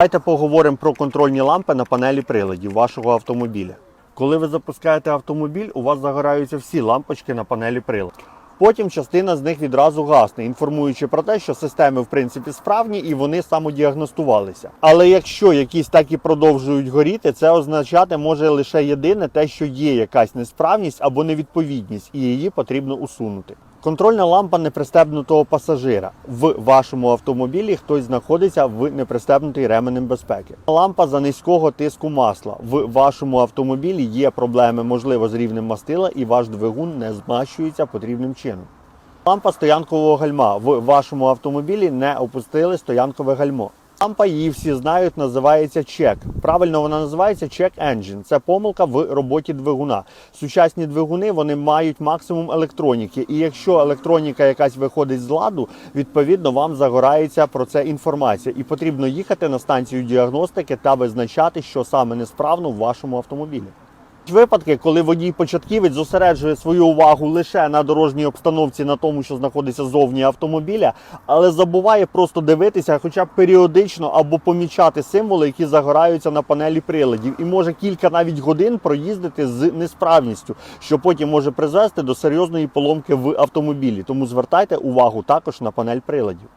Давайте поговоримо про контрольні лампи на панелі приладів вашого автомобіля. Коли ви запускаєте автомобіль, у вас загораються всі лампочки на панелі приладів. Потім частина з них відразу гасне, інформуючи про те, що системи в принципі справні і вони самодіагностувалися. Але якщо якісь так і продовжують горіти, це означати може лише єдине те, що є якась несправність або невідповідність, і її потрібно усунути. Контрольна лампа непристебнутого пасажира. В вашому автомобілі хтось знаходиться в непристебнутий ременем безпеки. Лампа за низького тиску масла. В вашому автомобілі є проблеми, можливо, з рівнем мастила, і ваш двигун не змащується потрібним чином. Лампа стоянкового гальма. В вашому автомобілі не опустили стоянкове гальмо. Лампа, її всі знають, називається чек. Правильно вона називається чек engine. Це помилка в роботі двигуна. Сучасні двигуни вони мають максимум електроніки. І якщо електроніка якась виходить з ладу, відповідно вам загорається про це інформація. І потрібно їхати на станцію діагностики та визначати, що саме несправно в вашому автомобілі. Випадки, коли водій початківець зосереджує свою увагу лише на дорожній обстановці, на тому, що знаходиться зовні автомобіля, але забуває просто дивитися, хоча б періодично або помічати символи, які загораються на панелі приладів, і може кілька навіть годин проїздити з несправністю, що потім може призвести до серйозної поломки в автомобілі. Тому звертайте увагу також на панель приладів.